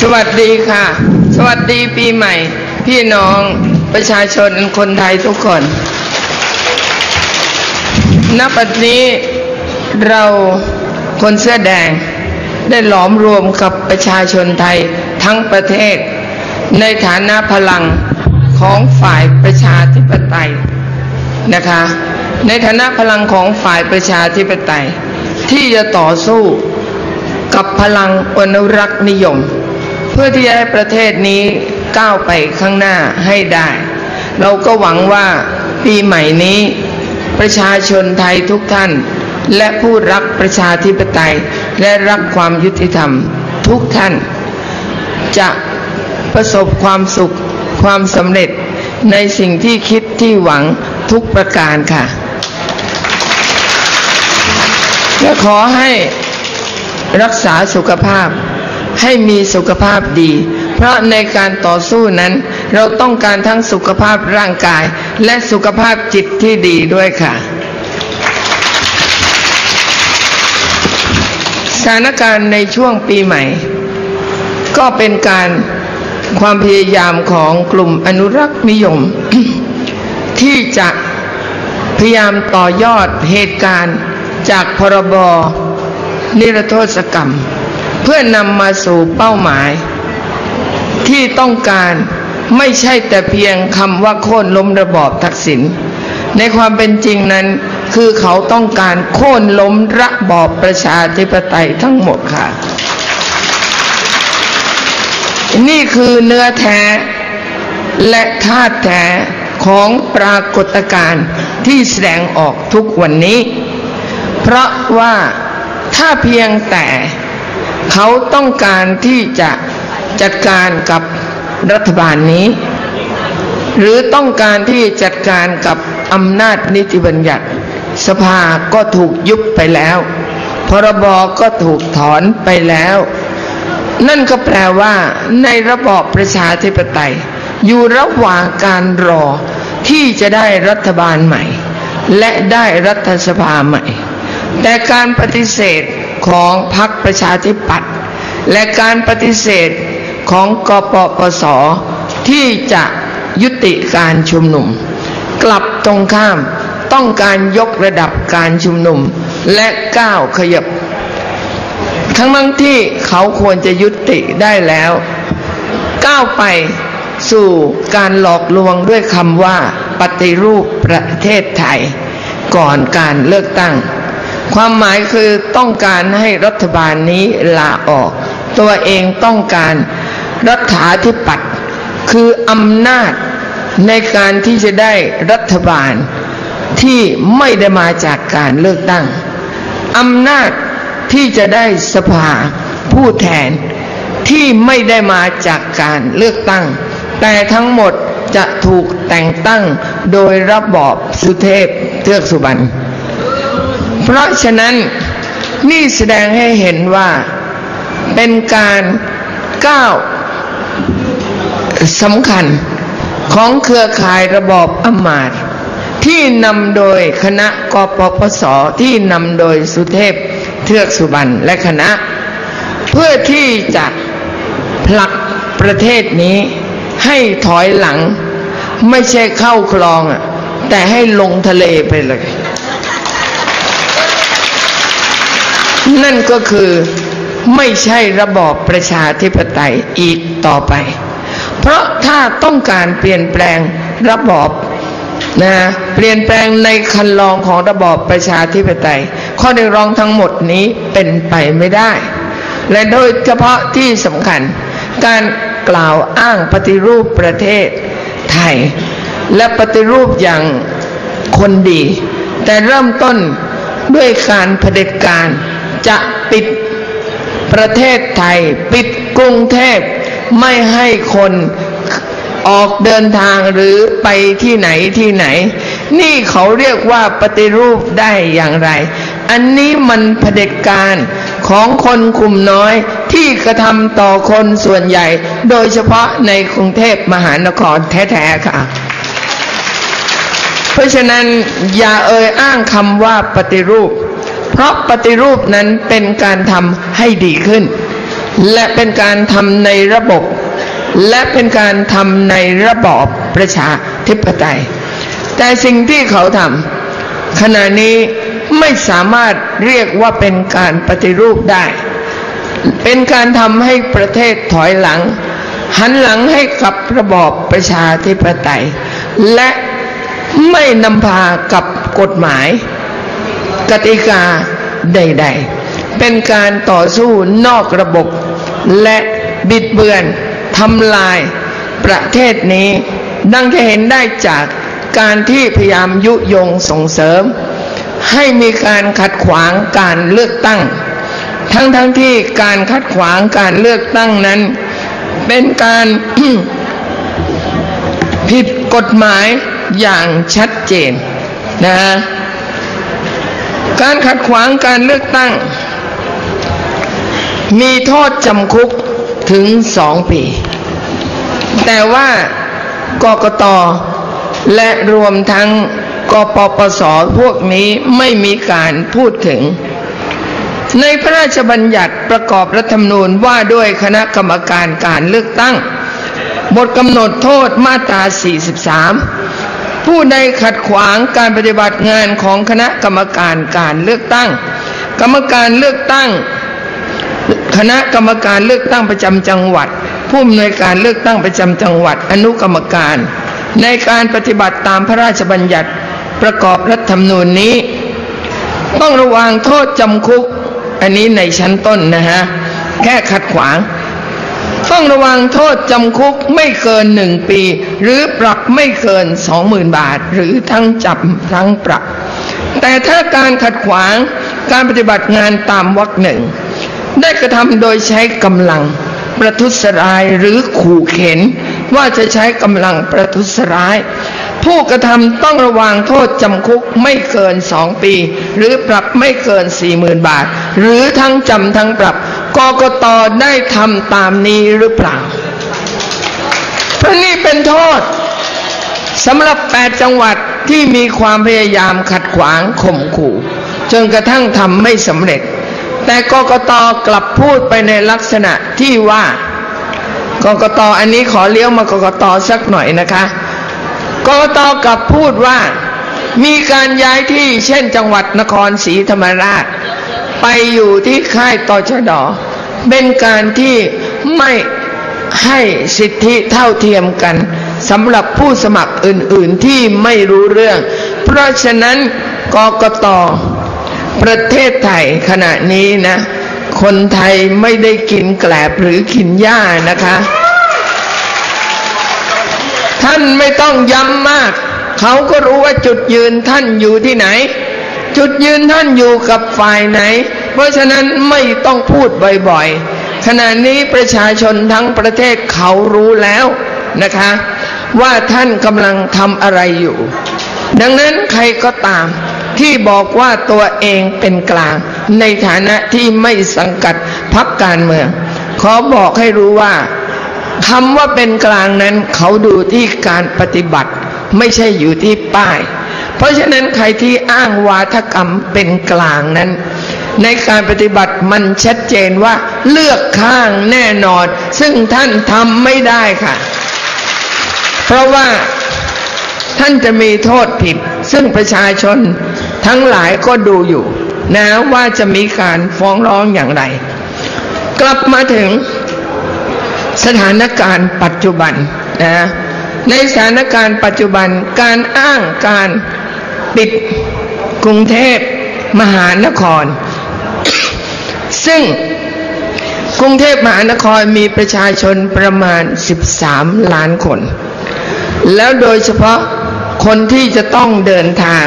สวัสดีค่ะ สวัสดีปีใหม่ พี่น้องประชาชนคนไทยทุกคน ณ ปัจจุนี้เราคนเสื้อแดงได้หลอมรวมกับประชาชนไทยทั้งประเทศ ในฐานะพลังของฝ่ายประชาธิปไตยนะคะ ในฐานะพลังของฝ่ายประชาธิปไตย ที่จะต่อสู้กับพลังอนุรักษ์นิยม เพื่อที่จะให้ประเทศนี้ก้าวไปข้างหน้าให้ได้ เราก็หวังว่าปีใหม่นี้ประชาชนไทยทุกท่าน และผู้รักประชาธิปไตย และรักความยุติธรรมทุกท่าน จะประสบความสุขความสำเร็จในสิ่งที่คิดที่หวังทุกประการค่ะ และขอให้รักษาสุขภาพ ให้มีสุขภาพดี เพราะในการต่อสู้นั้น เราต้องการทั้งสุขภาพร่างกาย และสุขภาพจิตที่ดีด้วยค่ะ สถานการณ์ในช่วงปีใหม่ ก็เป็นการความพยายามของกลุ่มอนุรักษ์นิยม ที่จะพยายามต่อยอดเหตุการณ์จากพรบนิรโทษกรรม เพื่อนำมาสู่เป้าหมาย ที่ต้องการไม่ใช่แต่เพียงคำว่าโค่นล้มระบอบทักษิณในความเป็นจริงนั้น คือเขาต้องการโค่นล้มระบอบประชาธิปไตยทั้งหมดค่ะ นี่คือเนื้อแท้และธาตุแท้ของปรากฏการณ์ที่แสดงออกทุกวันนี้ เพราะว่าถ้าเพียงแต่ เขาต้องการที่จะจัดการกับรัฐบาลนี้ หรือต้องการที่จัดการกับอำนาจนิติบัญญัติ สภาก็ถูกยุบไปแล้ว พรบก็ถูกถอนไปแล้ว นั่นก็แปลว่า ในระบอบประชาธิปไตย อยู่ระหว่างการรอที่จะได้รัฐบาลใหม่ และได้รัฐสภาใหม่ แต่การปฏิเสธ ของพรรคประชาธิปัตย์และการปฏิเสธของกปปส ที่จะยุติการชุมนุม กลับตรงข้ามต้องการยกระดับการชุมนุม และก้าวขยับ ทั้งทั้งที่เขาควรจะยุติได้แล้ว ก้าวไปสู่การหลอกลวงด้วยคำว่าปฏิรูปประเทศไทย ก่อนการเลือกตั้ง ความหมายคือต้องการให้รัฐบาลนี้ลาออก ตัวเองต้องการรัฐาธิปัตย์คืออำนาจในการที่จะได้รัฐบาลที่ไม่ได้มาจากการเลือกตั้งอำนาจที่จะได้สภาผู้แทนที่ไม่ได้มาจากการเลือกตั้ง แต่ทั้งหมดจะถูกแต่งตั้งโดยระบอบสุเทพเทือกสุบรรณ เพราะฉะนั้นนี่แสดงให้เห็นว่าเป็นการก้าวสำคัญของเครือข่ายระบอบอำมาตย์ที่นำโดยคณะกปปสที่นำโดยสุเทพเทือกสุบรรณและคณะ เพื่อที่จะผลักประเทศนี้ให้ถอยหลัง ไม่ใช่เข้าคลองแต่ให้ลงทะเลไปเลย นั่นก็คือไม่ใช่ระบอบประชาธิปไตยอีกต่อไป เพราะถ้าต้องการเปลี่ยนแปลงระบอบนะเปลี่ยนแปลงในคันลองของระบอบประชาธิปไตย ข้อเรียกร้องทั้งหมดนี้เป็นไปไม่ได้ และโดยเฉพาะที่สำคัญ การกล่าวอ้างปฏิรูปประเทศไทย และปฏิรูปอย่างคนดี แต่เริ่มต้นด้วยการเผด็จการ จะปิดประเทศไทย ปิดกรุงเทพไม่ให้คนออกเดินทางหรือไปที่ไหนที่ไหน นี่เขาเรียกว่าปฏิรูปได้อย่างไร อันนี้มันเผด็จการของคนกลุ่มน้อยที่กระทำต่อคนส่วนใหญ่ โดยเฉพาะในกรุงเทพมหานครแท้ ๆ ค่ะ เพราะฉะนั้นอย่าเอ่ยอ้างคำว่าปฏิรูป เพราะปฏิรูปนั้นเป็นการทำให้ดีขึ้น และเป็นการทำในระบบ และเป็นการทำในระบอบประชาธิปไตย แต่สิ่งที่เขาทำขณะนี้ไม่สามารถเรียกว่าเป็นการปฏิรูปได้ เป็นการทำให้ประเทศถอยหลัง หันหลังให้กับระบอบประชาธิปไตย และไม่นำพากับกฎหมาย กติกาใด ๆ เป็นการต่อสู้นอกระบบ และบิดเบือนทำลายประเทศนี้ ดังจะเห็นได้จากการที่พยายามยุยงส่งเสริม ให้มีการขัดขวางการเลือกตั้ง ทั้งๆทที่การขัดขวางการเลือกตั้งนั้น เป็นการผิดกฎหมายอย่างชัดเจนนะฮะ การขัดขวางการเลือกตั้ง มีโทษจำคุกถึงสองปี แต่ว่ากกตและรวมทั้งกปปสพวกนี้ไม่มีการพูดถึง ในพระราชบัญญัติประกอบรัฐธรรมนูญว่าด้วยคณะกรรมการการเลือกตั้ง บทกำหนดโทษมาตรา 43 ผู้ใดขัดขวางการปฏิบัติงานของคณะกรรมการการเลือกตั้ง กรรมการเลือกตั้ง คณะกรรมการเลือกตั้งประจำจังหวัด ผู้อำนวยการเลือกตั้งประจำจังหวัด อนุกรรมการ ในการปฏิบัติตามพระราชบัญญัติประกอบรัฐธรรมนูญนี้ ต้องระวังโทษจำคุก อันนี้ในชั้นต้นนะฮะแค่ขัดขวาง ต้องระวังโทษจำคุกไม่เกินหนึ่งปี หรือปรับไม่เกินสองหมื่นบาท หรือทั้งจับทั้งปรับ แต่ถ้าการขัดขวางการปฏิบัติงานตามวรรคหนึ่ง ได้กระทำโดยใช้กำลังประทุษร้ายหรือขู่เข็น ว่าจะใช้กำลังประทุษร้าย ผู้กระทำต้องระวังโทษจำคุกไม่เกินสองปี หรือปรับไม่เกินสี่หมื่นบาท หรือทั้งจำทั้งปรับ กกตได้ทำตามนี้หรือเปล่า เพราะนี่เป็นโทษสำหรับแปดจังหวัดที่มีความพยายามขัดขวางข่มขู่ จนกระทั่งทำไม่สำเร็จ แต่กกตกลับพูดไปในลักษณะที่ว่ากกตอันนี้ขอเลี้ยวมากกตสักหน่อยนะคะกกตกลับพูดว่า มีการย้ายที่เช่นจังหวัดนครศรีธรรมราช ไปอยู่ที่ค่ายตชด เป็นการที่ไม่ให้สิทธิเท่าเทียมกันสำหรับผู้สมัครอื่น ๆที่ไม่รู้เรื่อง เพราะฉะนั้นกกตประเทศไทยขณะนี้นะ คนไทยไม่ได้กินแกลบหรือกินหญ้านะคะ ท่านไม่ต้องย้ำมาก เขาก็รู้ว่าจุดยืนท่านอยู่ที่ไหน จุดยืนท่านอยู่กับฝ่ายไหน เพราะฉะนั้นไม่ต้องพูดบ่อยๆ ขณะนี้ประชาชนทั้งประเทศเขารู้แล้วนะคะ ว่าท่านกำลังทำอะไรอยู่ ดังนั้นใครก็ตามที่บอกว่าตัวเองเป็นกลาง ในฐานะที่ไม่สังกัดพักการเมือง ขอบอกให้รู้ว่าคำว่าเป็นกลางนั้นเขาดูที่การปฏิบัติ ไม่ใช่อยู่ที่ป้าย เพราะฉะนั้นใครที่อ้างวาทกรรมเป็นกลางนั้น ในการปฏิบัติมันชัดเจนว่าเลือกข้างแน่นอน ซึ่งท่านทำไม่ได้ค่ะ เพราะว่าท่านจะมีโทษผิด ซึ่งประชาชนทั้งหลายก็ดูอยู่ นะว่าจะมีการฟ้องร้องอย่างไร กลับมาถึงสถานการณ์ปัจจุบันนะในสถานการณ์ปัจจุบันการอ้างการปิดกรุงเทพมหานคร ซึ่งกรุงเทพมหานครมีประชาชนประมาณ 13 ล้านคน แล้วโดยเฉพาะคนที่จะต้องเดินทาง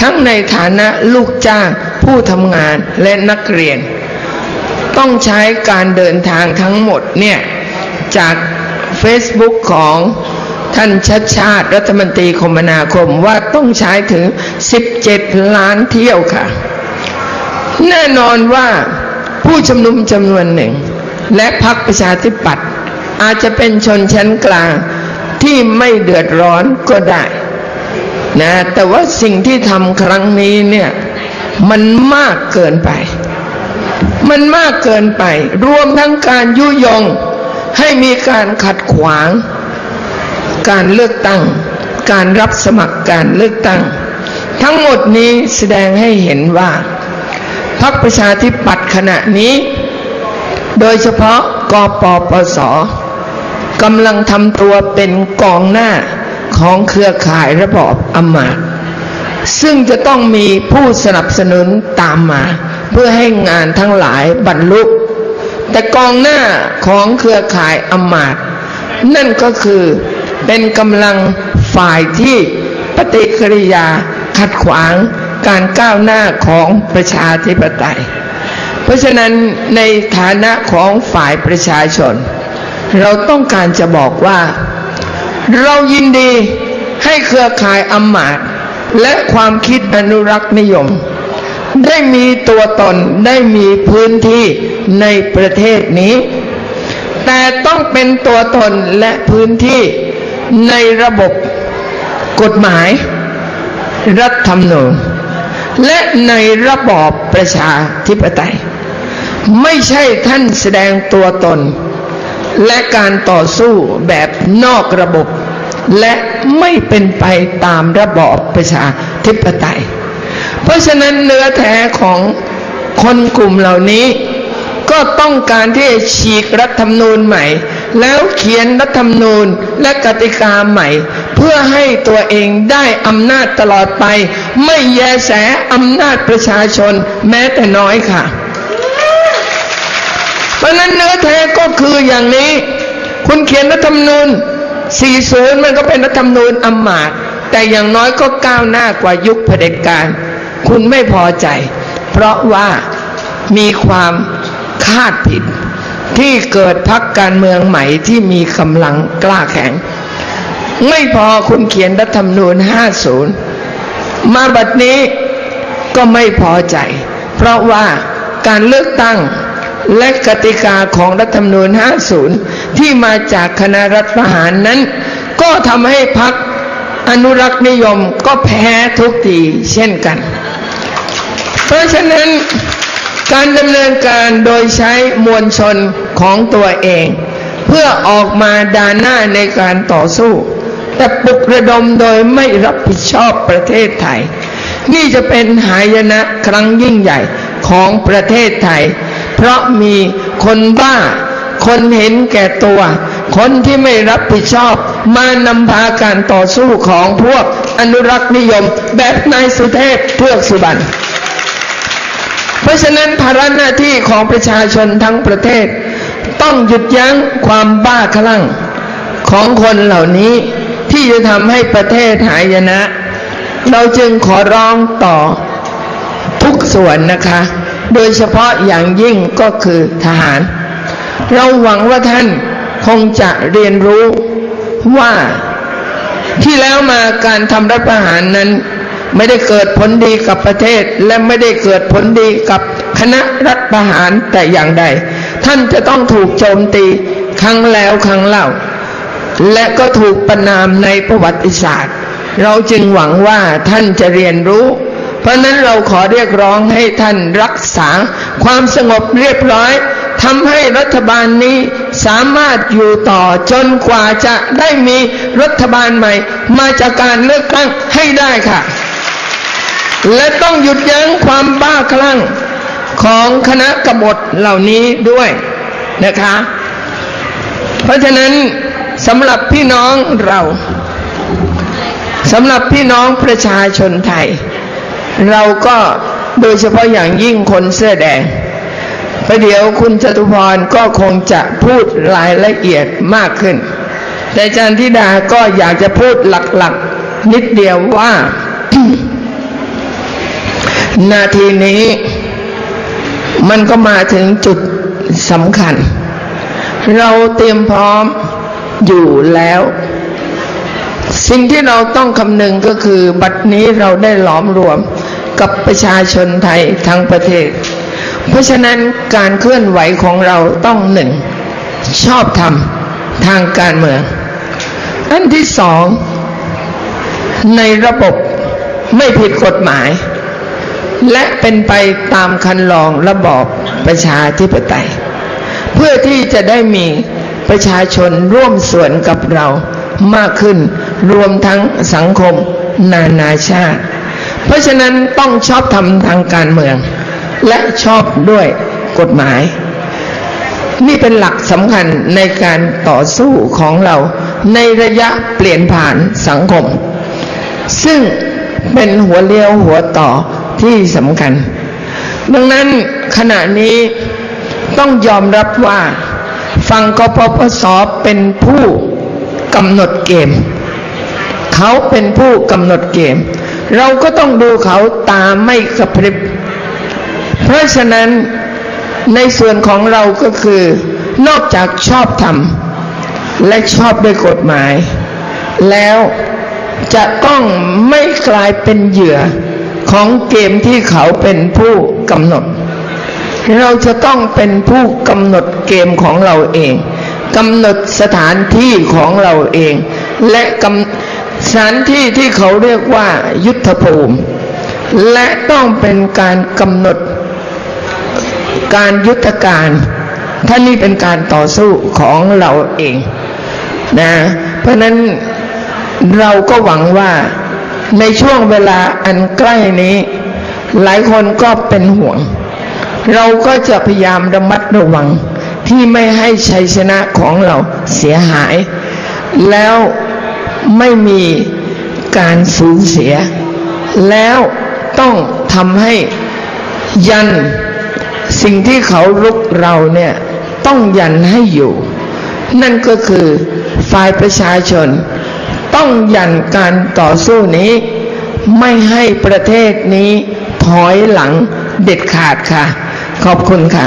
ทั้งในฐานะลูกจ้างผู้ทำงานและนักเรียน ต้องใช้การเดินทางทั้งหมดเนี่ย จาก Facebook ของท่านชัดชาติรัฐมนตรีคมนาคมว่าต้องใช้ถึง 17 ล้านเที่ยวค่ะ แน่นอนว่า ผู้ชุมนุมจำนวนหนึ่ง และพรรคประชาธิปัตย์อาจจะเป็นชนชั้นกลางที่ไม่เดือดร้อนก็ได้นะแต่ว่าสิ่งที่ทำครั้งนี้เนี่ยมันมากเกินไป มันมากเกินไป รวมทั้งการยุยงให้มีการขัดขวาง การเลือกตั้ง การรับสมัครการเลือกตั้ง ทั้งหมดนี้แสดงให้เห็นว่า พรรคประชาธิปัตย์ขณะนี้ โดยเฉพาะกปปสกำลังทำตัวเป็นกองหน้าของเครือข่ายระบอบอำมาตย์ซึ่งจะต้องมีผู้สนับสนุนตามมา เพื่อให้งานทั้งหลายบรรลุแต่กองหน้าของเครือข่ายอำมาตย์นั่นก็คือเป็นกำลังฝ่ายที่ปฏิกิริยาขัดขวาง การก้าวหน้าของประชาธิปไตย เพราะฉะนั้นในฐานะของฝ่ายประชาชน เราต้องการจะบอกว่า เรายินดีให้เครือข่ายอำมาตย์และความคิดอนุรักษ์นิยม ได้มีตัวตนได้มีพื้นที่ในประเทศนี้ แต่ต้องเป็นตัวตนและพื้นที่ในระบบกฎหมาย รัฐธรรมนูญ และในระบอบประชาธิปไตย ไม่ใช่ท่านแสดงตัวตน และการต่อสู้แบบนอกระบบ และไม่เป็นไปตามระบอบประชาธิปไตย เพราะฉะนั้นเนื้อแท้ของคนกลุ่มเหล่านี้ ก็ต้องการที่จะฉีกรัฐธรรมนูญใหม่ แล้วเขียนรัฐธรรมนูญและกติกาใหม่ เพื่อให้ตัวเองได้อำนาจตลอดไป ไม่แยแสอำนาจประชาชนแม้แต่น้อยค่ะ เพราะนั้นเนื้อแท้ก็คืออย่างนี้ คุณเขียนรัฐธรรมนูญ 40 มันก็เป็นรัฐธรรมนูญอำมาตย์แต่อย่างน้อยก็ก้าวหน้ากว่ายุคเผด็จการ คุณไม่พอใจ เพราะว่ามีความคาดผิดที่เกิดพักการเมืองใหม่ที่มีกำลังกล้าแข็ง ไม่พอคุณเขียนรัฐธรรมนูญ50 มาบัดนี้ก็ไม่พอใจ เพราะว่าการเลือกตั้งและกติกาของรัฐธรรมนูญ50 ที่มาจากคณะรัฐประหารนั้น ก็ทำให้พักอนุรักษ์นิยมก็แพ้ทุกทีเช่นกัน เพราะฉะนั้นการดำเนินการโดยใช้มวลชนของตัวเอง เพื่อออกมาดาหน้าในการต่อสู้ แต่ปลุกระดมโดยไม่รับผิดชอบประเทศไทย นี่จะเป็นหายนะครั้งยิ่งใหญ่ของประเทศไทย เพราะมีคนบ้า คนเห็นแก่ตัว คนที่ไม่รับผิดชอบ มานำพาการต่อสู้ของพวกอนุรักษ์นิยม แบบนายสุเทพเพือกสุบรรณเพราะฉะนั้นภาระหน้าที่ของประชาชนทั้งประเทศ ต้องหยุดยั้งความบ้าคลั่งของคนเหล่านี้ ที่จะทำให้ประเทศหายนะ เราจึงขอร้องต่อทุกส่วนนะคะ โดยเฉพาะอย่างยิ่งก็คือทหาร เราหวังว่าท่านคงจะเรียนรู้ว่าที่แล้วมาการทำรัฐประหารนั้น ไม่ได้เกิดผลดีกับประเทศ และไม่ได้เกิดผลดีกับคณะรัฐประหารแต่อย่างใด ท่านจะต้องถูกโจมตีครั้งแล้วครั้งเล่า และก็ถูกประนามในประวัติศาสตร์ เราจึงหวังว่าท่านจะเรียนรู้ เพราะนั้นเราขอเรียกร้องให้ท่านรักษาความสงบเรียบร้อยทำให้รัฐบาลนี้สามารถอยู่ต่อจนกว่าจะได้มีรัฐบาลใหม่ มาจากการเลือกตั้งให้ได้ค่ะ และต้องหยุดยั้งความบ้าคลั่งของคณะกบฏเหล่านี้ด้วยนะคะ เพราะฉะนั้น สำหรับพี่น้องเราสำหรับพี่น้องประชาชนไทย เราก็โดยเฉพาะอย่างยิ่งคนเสื้อแดงประเดี๋ยวคุณจตุพรก็คงจะพูดรายละเอียดมากขึ้น แต่อาจารย์ธิดาก็อยากจะพูดหลักๆ นิดเดียวว่า นาทีนี้มันก็มาถึงจุดสำคัญ เราเตรียมพร้อม อยู่แล้ว สิ่งที่เราต้องคำนึงก็คือบัดนี้เราได้หลอมรวมกับประชาชนไทยทั้งประเทศ เพราะฉะนั้นการเคลื่อนไหวของเราต้องหนึ่ง ชอบทำทางการเมือง อันที่สอง ในระบบไม่ผิดกฎหมาย และเป็นไปตามคันลองระบอบปประชาธิปไตย เพื่อที่จะได้มี ประชาชนร่วมส่วนกับเรามากขึ้น รวมทั้งสังคมนานาชาติ เพราะฉะนั้นต้องชอบทำทางการเมือง และชอบด้วยกฎหมาย นี่เป็นหลักสำคัญในการต่อสู้ของเราในระยะเปลี่ยนผ่านสังคม ซึ่งเป็นหัวเลี้ยวหัวต่อที่สำคัญ ดังนั้นขณะนี้ต้องยอมรับว่า ฝั่งกปปสเป็นผู้กำหนดเกม เขาเป็นผู้กำหนดเกม เราก็ต้องดูเขาตาไม่กระพริบ เพราะฉะนั้นในส่วนของเราก็คือ นอกจากชอบธรรมและชอบด้วยกฎหมาย แล้วจะต้องไม่กลายเป็นเหยื่อของเกมที่เขาเป็นผู้กำหนด เราจะต้องเป็นผู้กำหนดเกมของเราเองกำหนดสถานที่ของเราเอง และกำสถานที่ที่เขาเรียกว่ายุทธภูมิ และต้องเป็นการกำหนดการยุทธการท่านี่เป็นการต่อสู้ของเราเองนะเพราะนั้นเราก็หวังว่าในช่วงเวลาอันใกล้นี้ หลายคนก็เป็นห่วง เราก็จะพยายามระมัดระวังที่ไม่ให้ชัยชนะของเราเสียหาย แล้วไม่มีการสูญเสีย แล้วต้องทำให้ยันสิ่งที่เขาลุกเราเนี่ยต้องยันให้อยู่ นั่นก็คือฝ่ายประชาชน ต้องยันการต่อสู้นี้ ไม่ให้ประเทศนี้ถอยหลังเด็ดขาดค่ะ ขอบคุณค่ะ